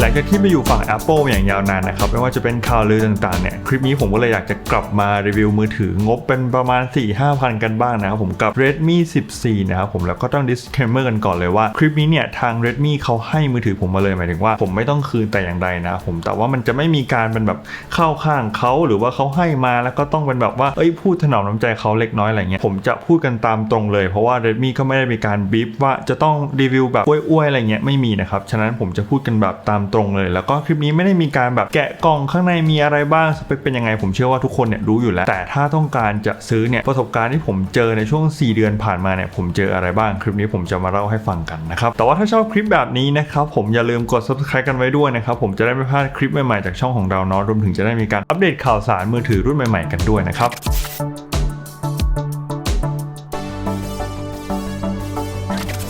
หลังจากที่ไปอยู่ฝั่ง Apple อย่างยาวนานนะครับไม่ว่าจะเป็นข่าวลือต่างๆเนี่ยคลิปนี้ผมก็เลยอยากจะกลับมารีวิวมือถืองบเป็นประมาณ 4-5พันกันบ้างนะครับผมกับ Redmi 14 นะครับผมแล้วก็ต้อง disclaimer กันก่อนเลยว่าคลิปนี้เนี่ยทาง Redmi เขาให้มือถือผมมาเลยหมายถึงว่าผมไม่ต้องคืนแต่อย่างใดนะผมแต่ว่ามันจะไม่มีการเป็นแบบเข้าข้างเขาหรือว่าเขาให้มาแล้วก็ต้องเป็นแบบว่าเอ้ยพูดถนอมน้ำใจเขาเล็กน้อยอะไรเงี้ยผมจะพูดกันตามตรงเลยเพราะว่า Redmi ก็ไม่ได้มีการบีฟว่าจะต้องรีวิวแบบอ้วยๆอะไรเงี้ยไม่มีนะครับฉะนั้นผมจะพูดกันแบบตามตรงเลย แล้วก็คลิปนี้ไม่ได้มีการแบบแกะกล่องข้างในมีอะไรบ้างสเปคเป็นยังไงผมเชื่อว่าทุกคนเนี่ยรู้อยู่แล้ว แต่ถ้าต้องการจะซื้อเนี่ยประสบการณ์ที่ผมเจอในช่วง 4 เดือนผ่านมาเนี่ยผมเจออะไรบ้างคลิปนี้ผมจะมาเล่าให้ฟังกันนะครับแต่ว่าถ้าชอบคลิปแบบนี้นะครับผมอย่าลืมกด subscribe กันไว้ด้วยนะครับผมจะได้ไม่พลาดคลิปใหม่ๆจากช่องของเราเนาะรวมถึงจะได้มีการอัปเดตข่าวสารมือถือรุ่นใหม่ๆกันด้วยนะครับ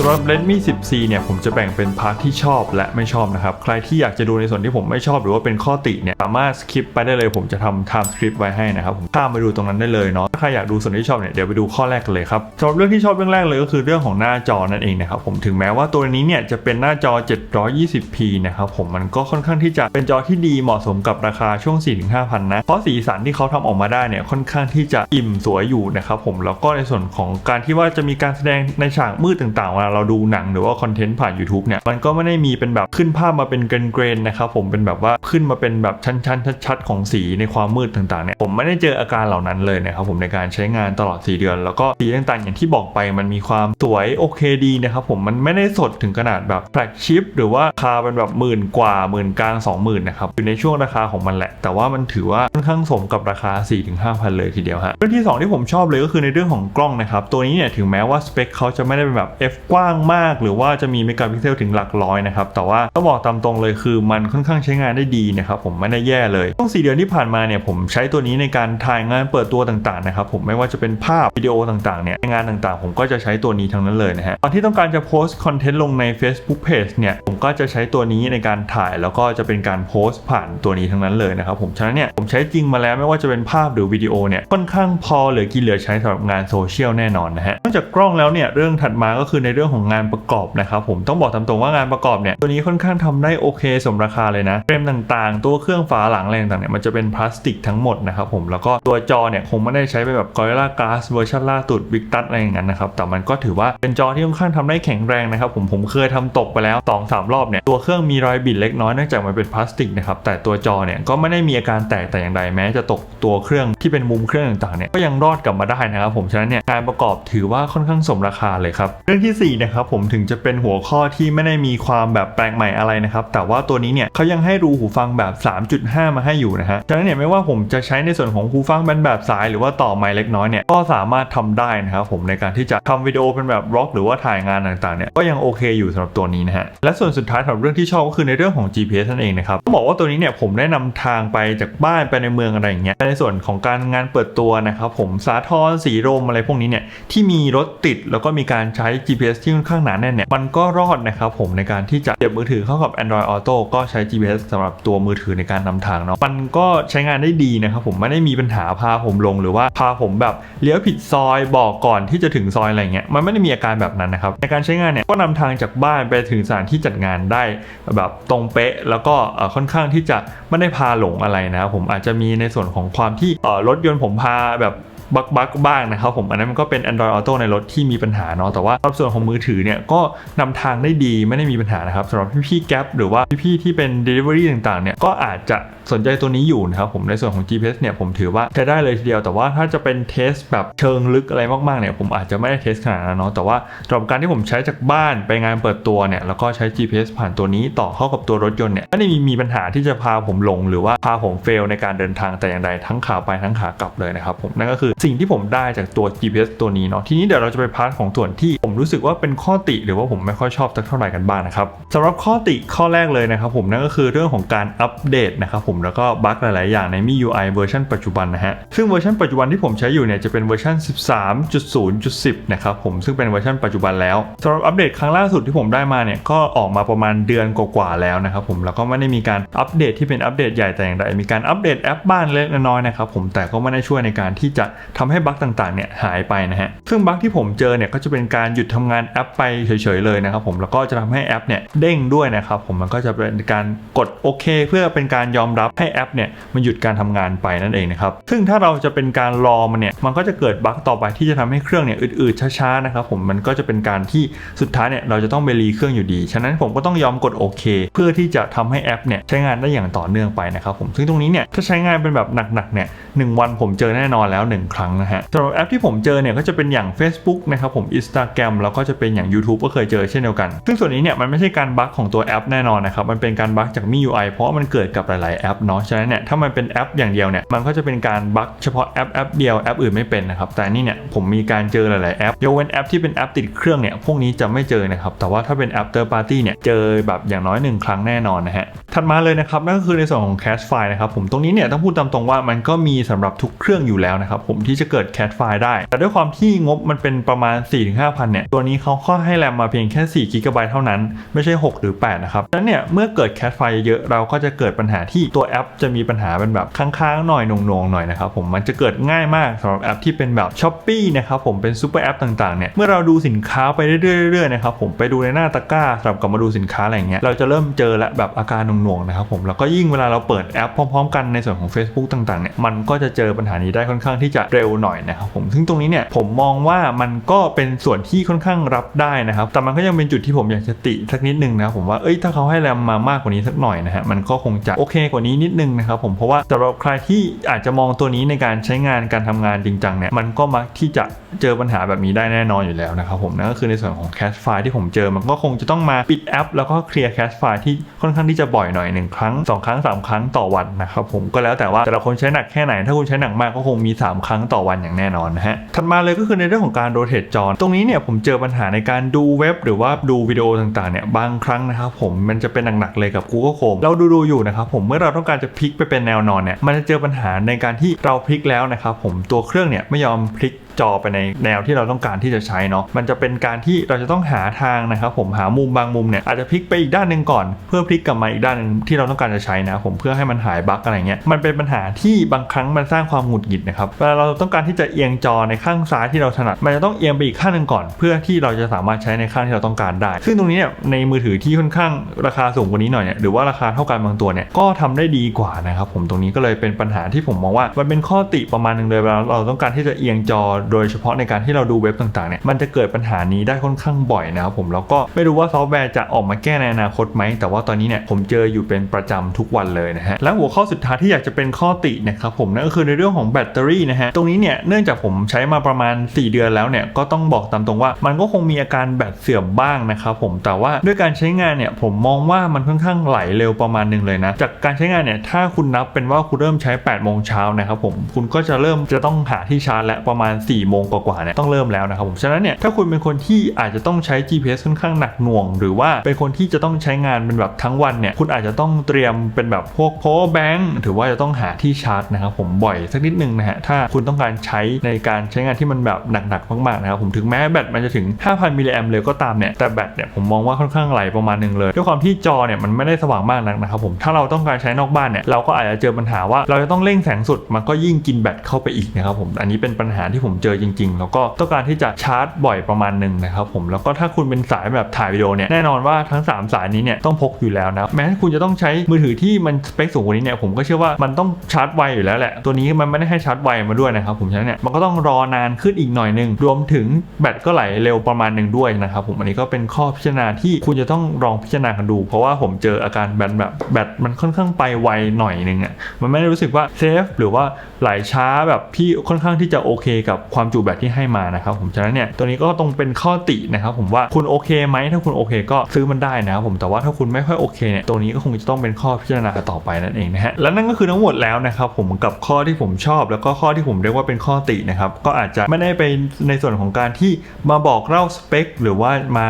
สำหรับ Redmi 10C เนี่ยผมจะแบ่งเป็นพาร์ทที่ชอบและไม่ชอบนะครับ ใครที่อยากจะดูในส่วนที่ผมไม่ชอบหรือว่าเป็นข้อติเนี่ยสามารถสคิปไปได้เลยผมจะทำ time script ไว้ให้นะครับผมข้ามไปดูตรงนั้นได้เลยเนาะถ้าใครอยากดูส่วนที่ชอบเนี่ยเดี๋ยวไปดูข้อแรกกันเลยครับสำหรับเรื่องที่ชอบเรื่องแรกเลยก็คือเรื่องของหน้าจอนั่นเองนะครับผมถึงแม้ว่าตัวนี้เนี่ยจะเป็นหน้าจอ 720p นะครับผมมันก็ค่อนข้างที่จะเป็นจอที่ดีเหมาะสมกับราคาช่วง 4-5พันนะเพราะสีสันที่เขาทำออกมาได้เนี่ยค่อนข้างที่จะอิ่มสวยอยู่นะครับผมแล้วก็ในส่วนของการที่ว่าจะมีการแสดงในฉากมืดต่างๆเราดูหนังหรือว่าคอนเทนต์ผ่าน YouTube เนี่ยมันก็ไม่ได้มีเป็นแบบขึ้นภาพมาเป็นเกรนๆนะครับผมเป็นแบบว่าขึ้นมาเป็นแบบชั้นๆชัดๆของสีในความมืดต่างๆเนี่ยผมไม่ได้เจออาการเหล่านั้นเลยนะครับผมในการใช้งานตลอด 4 เดือน แล้วก็สีต่างๆ อย่างที่บอกไปมันมีความสวยโอเคดีนะครับผมมันไม่ได้สดถึงขนาดแบบแฟลกชิพหรือว่าราคาเป็นแบบหมื่นกว่าหมื่นกลาง20,000นะครับอยู่ในช่วงราคาของมันแหละ แต่ว่ามันถือว่าค่อนข้างสมกับราคา 4-5,000 เลยทีเดียวฮะเรื่องที่ 2 ที่ผมชอบเลยก็คือในเรื่องของกล้องนะครับตัวนี้เนี่ยถึงแม้ว่าสเปคเขาจะไม่ได้เป็นแบบ f กว้างางมากหรือว่าจะมีเมกะพิกเซลถึงหลักร้อยนะครับ แต่ว่าต้องบอกตามตรงเลยคือมันค่อนข้างใช้งานได้ดีนะครับผมไม่ได้แย่เลยช่วง4เดือนที่ผ่านมาเนี่ยผมใช้ตัวนี้ในการถ่ายงานเปิดตัวต่างๆนะครับผมไม่ว่าจะเป็นภาพวิดีโอต่างๆเนี่ยงานต่างๆ ผมก็จะใช้ตัวนี้ทั้งนั้นเลยนะฮะตอนที่ต้องการจะโพสต์คอนเทนต์ลงใน Facebook Page เนี่ยผมก็จะใช้ตัวนี้ในการถ่ายแล้วก็จะเป็นการโพสต์ผ่านตัวนี้ทั้งนั้นเลยนะครับผมฉะนั้นเนี่ยผมใช้จริงมาแล้วไม่ว่าจะเป็นภาพหรือวิดีโอเนี่ยค่อนข้างพอเหลือกินเหลือใช้สำหรับงานโซเชียลแน่นอนนะฮะนอกจากกล้องแล้วเนี่ยเรื่องถัดมาก็คือในเรื่องของงานประกอบนะครับผมต้องบอกตามตรงว่างานประกอบเนี่ยตัวนี้ค่อนข้างทำได้โอเคสมราคาเลยนะเฟรมต่างๆ ตัวเครื่องฝาหลังอะไรต่างๆเนี่ยมันจะเป็นพลาสติกทั้งหมดนะครับผมแล้วก็ตัวจอเนี่ยคงไม่ได้ใช้ไปแบบ Gorilla Glass เวอร์ชันล่าสุด Big t o u c อะไรอย่างนั้นนะครับแต่มันก็ถือว่าเป็นจอที่ค่อนข้างทำได้แข็งแรงนะครับผมผมเคยทำตกไปแล้ว2อสรอบเนี่ยตัวเครื่องมีรอยบิดเล็กน้อยเนื่องจากมันเป็นพลาสติกนะครับแต่ตัวจอเนี่ยก็ไม่ได้มีอาการแตกแต่อย่างใดแม้จะตกตัวเครื่องที่เป็นมุมเครื่องต่างๆเนี่ยก็ยังรอดกลับมาได้นะครับผมฉะนั้นเนี่ยงานประกอบถือว่าค่อนข้างสมราคาเลยครับเรื่องที่สี่นะครับผมถึงจะเป็นหัวข้อที่ไม่ได้มีความแบบแปลกใหม่อะไรนะครับแต่ว่าตัวนี้เนี่ยเขายังให้รูหูฟังแบบ 3.5 มาให้อยู่นะฮะฉะนั้นเนี่ยไม่ว่าผมจะใช้ในส่วนของหูฟังเป็นแบบสายหรือว่าต่อไมค์เล็กน้อยเนี่ยก็สามารถทำได้นะครับผมในการที่จะทำวิดีโอเป็นแบบบล็อกหรือว่าถ่ายงานต่างๆเนี่ยก็ยังโอเคอยู่สำหรับตัวนี้นะฮะและส่วนสุดท้ายสำหรับเรื่องที่ชอบก็คือในเรื่องของ GPS นั่นเองนะครับต้องบอกว่าตัวนี้เนี่ยผมได้นำทางไปจากบ้านไปในเมืองอะไรอย่างเงี้ยในส่วนของการงานเปิดตัวนะครับผมสาทรสีลมอะไรพวกนี้เนี่ยที่มีรถติดแล้วก็มีการใช้ GPS ทค่อนข้างหนาแน่นเนี่ยมันก็รอดนะครับผมในการที่จะเสียบมือถือเข้ากับ Android Auto ก็ใช้ GPS สำหรับตัวมือถือในการนำทางเนาะมันก็ใช้งานได้ดีนะครับผมไม่ได้มีปัญหาพาผมลงหรือว่าพาผมแบบเลี้ยวผิดซอยบอกก่อนที่จะถึงซอยอะไรเงี้ยมันไม่ได้มีอาการแบบนั้นนะครับในการใช้งานเนี่ยก็นำทางจากบ้านไปถึงสถานที่จัดงานได้แบบตรงเป๊ะ แล้วก็ค่อนข้างที่จะไม่ได้พาหลงอะไรนะครับผมอาจจะมีในส่วนของความที่รถยนต์ผมพาแบบ บักบักบ้างนะครับผม อันนั้นมันก็เป็น Android Auto ในรถที่มีปัญหาเนาะแต่ว่าในส่วนของมือถือเนี่ยก็นำทางได้ดีไม่ได้มีปัญหานะครับสำหรับพี่ๆแก๊ปหรือว่าพี่ๆที่เป็น Delivery ต่างๆเนี่ยก็อาจจะสนใจตัวนี้อยู่นะครับผมในส่วนของ GPS เนี่ยผมถือว่าใช้ได้เลยทีเดียวแต่ว่าถ้าจะเป็นเทสแบบเชิงลึกอะไรมากๆเนี่ยผมอาจจะไม่ได้เทสขนาดนั้นเนาะแต่ว่าสำหรับการที่ผมใช้จากบ้านไปงานเปิดตัวเนี่ยแล้วก็ใช้ GPS ผ่านตัวนี้ต่อเข้ากับตัวรถยนต์เนี่ยไม่ได้มีมีปัญหาที่จะพาผมหลง หรือว่าพาผมเฟลในการเดินทางแต่อย่างใดทั้งขาไปทั้งขากลับเลยนะครับผมนั่นก็คือสิ่งที่ผมได้จากตัว GPS ตัวนี้เนาะทีนี้เดี๋ยวเราจะไปพาร์ทของส่วนที่ผมรู้สึกว่าเป็นข้อติหรือว่าผมไม่ค่อยชอบสักเท่าไหร่กันบ้างนะครับสำหรับข้อติข้อแรกเลยนะครับผมนั่นก็คือเรื่องของการอัปเดตนะครับผมแล้วก็บั๊กหลาย ๆ อย่างใน MIUI เวอร์ชันปัจจุบันนะฮะซึ่งเวอร์ชันปัจจุบันที่ผมใช้อยู่เนี่ยจะเป็นเวอร์ชัน 13.0.10 นะครับผมซึ่งเป็นเวอร์ชันปัจจุบันแล้วสำหรับอัปเดตครั้งล่าสุดที่ผมได้มาเนี่ยก็ออกมาประมาณเดือนกว่าๆแล้วนะครับผมแล้วก็ไม่ได้มีการอัปเดตที่เป็นอัปเดตใหญ่แต่อย่างใดมีการอัปเดตแอปบ้านเล็กน้อยนะครับผมแต่ก็ไม่ได้ช่วยในการที่จะทำให้บั๊กต่างๆเนี่ยหายไปนะฮะซึ่งบั๊กที่ผมเจอเนี่ยก็จะเป็นการหยุดทำงานแอปไปเฉยๆเลยนะครับผมแล้วก็จะทำให้แอปเนี่ยเด้งด้วยนะครับผมมันก็จะเป็นการกดโอเค เพื่อเป็นการยอมรับให้แอปเนี่ยมันหยุดการทำงานไปนั่นเองนะครับซึ่งถ้าเราจะเป็นการรอมันเนี่ยมันก็จะเกิดบั๊กต่อไปที่จะทำให้เครื่องเนี่ยอืดๆช้าๆนะครับผมมันก็จะเป็นการที่สุดท้ายเนี่ยเราจะต้องไปรีเครื่องอยู่ดี ฉะนั้นผมก็ต้องยอมกดโอเค เพื่อที่จะทำให้แอปเนี่ยใช้งานได้อย่างต่อเนื่องไปนะครับผมซึ่งตรงนี้เนี่ยถ้าใช้งานเป็นแบบหนักๆเนี่ยหวันผมเจอแน่นอนแล้ว1ครั้งนะฮะสำหรับแอปที่ผมเจอเนี่ยก็จะเป็นอย่าง Facebook นะครับผม Instagram แล้วก็จะเป็นอย่าง YouTube ก็เคยเจอเช่นเดียวกัน ซึ่งส่วนนี้เนี่ยมันไม่ใช่การบั๊กของตัวแอปแน่นอนนะครับมันเป็นการบั๊กจาก MIUI เพราะมันเกิดกับหลาย ๆ แอปเนาะฉะนั้นเนี่ยถ้ามันเป็นแอปอย่างเดียวเนี่ยมันก็จะเป็นการบั๊กเฉพาะแอปแอปเดียวแอปอื่นไม่เป็นนะครับแต่นี่เนี่ยผมมีการเจอหลาย ๆ แอปยกเว้นแอปที่เป็นแอปติดเครื่องเนี่ยพวกนี้จะไม่เจอนะครับแต่ว่าถ้าเป็นแอป third party เนี่ยเจอแบบอย่างน้อยหนึ่งครั้งแน่นอนนะฮะถัดมาเลยนะครับนั่นก็คือในส่วนของ cache file นะครับผมตรงนี้เนี่ยต้องพูดตามตรงว่ามันก็มีสำหรับทุกเครื่องอยู่แล้วนะครับผมที่จะเกิด cache file ได้ แต่ด้วยความที่งบมันเป็นประมาณ 4-5,000 เนี่ย ตัวนี้เขาก็ให้แรมมาเพียงแค่4 g b เท่านั้น ไม่ใช่ 6 หรือ 8 นะครับดังนั้นเนี่ย เมื่อเกิด cache file เยอะเราก็จะเกิดปัญหาที่ตัวแอปจะมีปัญหาเป็นแบบค้างๆหน่อยหน่วงๆหน่อยนะครับผมมันจะเกิดง่ายมากสำหรับแอปที่เป็นแบบ s h อ p e e นะครับผมเป็นซูเปอร์แอปต่างๆเนี่ยเมื่อเราดูสินค้าไปเรื่อยๆนะครับผมไปดูในหน้าตะกร้าสำหรับกลับมาดูสินค้าอะไรเงี้ยเราจะเริ่มเจอและแบบอาการหน่วงๆนะครับผมแล้วก็ยิ่งเวลาเราเปิดแอปพร้อม ๆ กันในส่วนของ Facebook ต่างๆเนี่ยมันก็จะเจอปัญหานี้ได้ค่อนข้างที่จะเร็วหน่อยนะครับผมซึ่งตรงนี้เนี่ยผมมองว่ามันก็เป็นส่วนที่ค่อนข้างรับได้นะครับ แต่มันก็ยังเป็นจุดที่ผมอยากจะติสักนิดนึงนะครับผมว่าเอ้ยถ้าเขาให้แรมมามากกว่านี้สักหน่อยนะฮะมันก็คงจะโอเคกว่านี้นิดนึงนะครับผมเพราะว่าสำหรับใครที่อาจจะมองตัวนี้ในการใช้งานการทำงานจริงจังเนี่ยมันก็มักที่จะเจอปัญหาแบบนี้ได้แน่นอนอยู่แล้วนะครับผมนั่นก็คือในส่วนของแคชไฟล์ที่ผมเจอมันก็คงจะต้องมาปิดแอป แล้วก็เคลียร์แคชไฟล์ที่ค่อนข้างที่จะบ่อยหน่อยหนึ่งครั้งสองครั้งสามครั้งต่อวันนะครับผมก็แล้วแต่ว่าแต่ละคนใช้หนักแค่ไหนถ้าคุณใช้หนักมากก็คงมี 3 ครั้ง้งต่อวันอย่างแน่นอนนะฮะถัดมาเลยก็คือในเรื่องของการโรเตทจอตรงนี้เนี่ยผมเจอปัญหาในการดูเว็บ หรือว่าดูวิดีโอต่างๆเนี่ยบางครั้งนะครับผมมันจะเป็นหนักๆเลยกับ Google Chrome เราดูดูๆอยู่นะครับผมเมื่อเราต้องการจะพลิกไปเป็นแนวนอนเนี่ยมันจะเจอปัญหาในการที่เราพลิกแล้วนะครับผมตัวเครื่องเนี่ยไม่ยอมพลิก จอไปในแนวที่เราต้องการที่จะใช้เนาะมันจะเป็นการที่เราจะต้องหาทางนะครับผมหามุมบางมุมเนี่ยอาจจะพลิกไปอีกด้านหนึ่งก่อน เพื่อพลิกกลับมาอีกด้านหนึงที่เราต้องการจะใช้นะผมเพื่อให้มันหายบั๊กอะไรเงี้ยมันเป็นปัญหาที่บางครั้งมันสร้างความหงุดหงิดนะครับเวลาเราต้องการที่จะเอียงจอในข้างซ้ายที่เราถนัดมันจะต้องเอียงไปอีกข้างหนึ่งก่อน เพื่อที่เราจะสามารถใช้ในข้างที่เราต้องการได้ ซึ่งตรงนี้เนี่ยในมือถือที่ค่อนข้างราคาสูงกว่านี้หน่อยเนี่ยหรือว่าราคาเท่ากันบางตัวเนี่ยก็ทำได้ดีกว่านะครับผมตรงนี้ก็เลยเป็นปัญหาที่ผมมองว่ามันเป็นข้อติประมาณหนึ่งเลยเวลาเราต้องการที่จะเอียงจอโดยเฉพาะในการที่เราดูเว็บต่างๆเนี่ยมันจะเกิดปัญหานี้ได้ค่อนข้างบ่อยนะครับผมแล้วก็ไม่รู้ว่าซอฟต์แวร์จะออกมาแก้ในอนาคตไหมแต่ว่าตอนนี้เนี่ยผมเจออยู่เป็นประจำทุกวันเลยนะฮะและหัวข้อสุดท้ายที่อยากจะเป็นข้อตินะครับผมนั่นก็คือในเรื่องของแบตเตอรี่นะฮะตรงนี้เนี่ยเนื่องจากผมใช้มาประมาณ 4 เดือนแล้วเนี่ยก็ต้องบอกตามตรงว่า มันก็คงมีอาการแบตเสื่อมบ้างนะครับผมแต่ว่าด้วยการใช้งานเนี่ยผมมองว่ามันค่อนข้างไหลเร็วประมาณหนึ่งเลยนะจากการใช้งานเนี่ยถ้าคุณนับเป็นว่าคุณเริ่มใช้8โมงเช้านะครับผมคุณก็จะเริ่มจะต้องหาที่ชาร์จและประมาณ4โมงกว่าๆเนี่ยต้องเริ่มแล้วนะครับผมฉะนั้นเนี่ยถ้าคุณเป็นคนที่อาจจะต้องใช้ GPS ค่อนข้างหนักหน่วง หรือว่าเป็นคนที่จะต้องใช้งานเป็นแบบทั้งวันเนี่ยคุณอาจจะต้องเตรียมเป็นแบบพวก power bank ถือว่าจะต้องหาที่ชาร์จนะครับผมบ่อยสักนิดนึงนะฮะถ้าคุณต้องการใช้ในการใช้งานที่มันแบบหนักๆมากๆนะครับผมถึงแม้แบตมันจะถึง 5,000มิลลิแอมเลยก็ตามเนี่ยแต่แบตเนี่ยผมมองว่าค่อนข้างไหลประมาณหนึงเลยด้วยความที่จอเนี่ยมันไม่ได้สว่างมากนักนะครับผมถ้าเราต้องการใช้นอกบ้านเนี่ยเราก็อาจจะเจอปัญหาว่าเราจะต้องเร่งแสงสุดมันก็ยิ่งกินแบตเข้าไปอีกนะครับผมอันนี้เป็นปัญหาที่ผมเจอจริง ๆ แล้วก็ต้องการที่จะชาร์จบ่อยประมาณหนึ่งนะครับผมแล้วก็ถ้าคุณเป็นสายแบบถ่ายวิดีโอเนี่ยแน่นอนว่าทั้ง 3 สายนี้เนี่ยต้องพกอยู่แล้วนะแม้คุณจะต้องใช้มือถือที่มันสเปคสูงกว่านี้เนี่ยผมก็เชื่อว่ามันต้องชาร์จไวอยู่แล้วแหละตัวนี้มันไม่ได้ให้ชาร์จไวมาด้วยนะครับผมฉะนั้นเนี่ยมันก็ต้องรอนานขึ้นอีกหน่อยหนึงรวมถึงแบตก็ไหลเร็วประมาณหนึ่งด้วยนะครับผมอันนี้ก็เป็นข้อพิจารณาที่คุณจะต้องลองพิจารณากันดู เพราะว่าผมเจออาการแบตแบบแบตมันค่อนข้างไปไวหน่อยหนึงอะมันไม่ได้รู้สึกว่าเซฟหรือว่าไหลช้าแบบพี่ค่อนข้างที่จะโอเคกับควความจุแบตที่ให้มานะครับผมฉะนั้นเนี่ยตัวนี้ก็ต้องเป็นข้อตินะครับผมว่าคุณโอเคไหมถ้าคุณโอเค ก็ซื้อมันได้นะครับผมแต่ว่าถ้าคุณไม่ค่อยโอเคเนี่ยตัวนี้ก็คงจะต้องเป็นข้อพิจารณาต่อไปนั่นเองนะฮะและนั่นก็คือทั้งหมดแล้วนะครับผมกับข้อที่ผมชอบ แล้วก็ข้อที่ผมเรียกว่าเป็นข้อตินะครับก็อาจจะไม่ได้ไปในส่วนของการที่มาบอกเล่าสเปคหรือว่ามา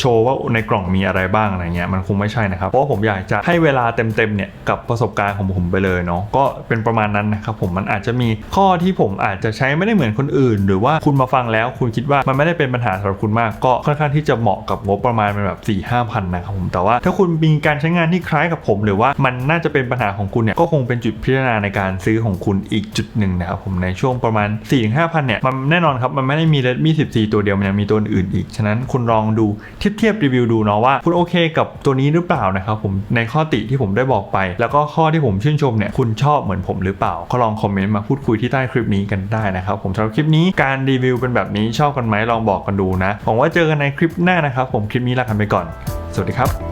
โชว์ว่าในกล่องมีอะไรบ้างอะไรเงี้ยมันคงไม่ใช่นะครับเพราะผมอยากจะให้เวลาเต็มๆเนี่ยกับประสบการณ์ของผมไปเลยเนาะก็เป็นประมาณนั้นนะครับผมมันอาจจะมีข้อที่ผมอาจจะใช้ไม่ได้เหมือนคนอื่นอื่น หรือว่าคุณมาฟังแล้วคุณคิดว่ามันไม่ได้เป็นปัญหาสำหรับคุณมาก ก็ค่อนข้างที่จะเหมาะกับงบประมาณเป็นแบบ4ี่ห้าพันนะครับผมแต่ว่าถ้าคุณมีการใช้งานที่คล้ายกับผม หรือว่ามันน่าจะเป็นปัญหาของคุณเนี่ยก็คงเป็นจุดพิจารณาในการซื้อของคุณอีกจุดหนึ่งนะครับผมในช่วงประมาณ4ี่ถึงห้าพันเนี่ยมันแน่นอนครับมันไม่ได้มี Redmi 14ตัวเดียวมันยังมีตัวอื่นอีกฉะนั้นคุณลองดูเทียบเทียบรีวิวดูเนาะว่าคุณโอเคกับตัวนี้หรือเปล่านะครับผมในข้อติที่ผมได้บอกไป แล้วก็ข้อที่ผมชื่นชมเนี่ยคุณชอบเหมือนผมหรือเปล่าก็ลองคอมเมนต์มาพูดคุยที่ใต้คลิปนี้กันได้นะครับผมสำหรับคลิปนี้การรีวิวเป็นแบบนี้ชอบกันไหมลองบอกกันดูนะหวังว่าเจอกันในคลิปหน้านะครับ ผมคลิปนี้ลากันไปก่อน สวัสดีครับ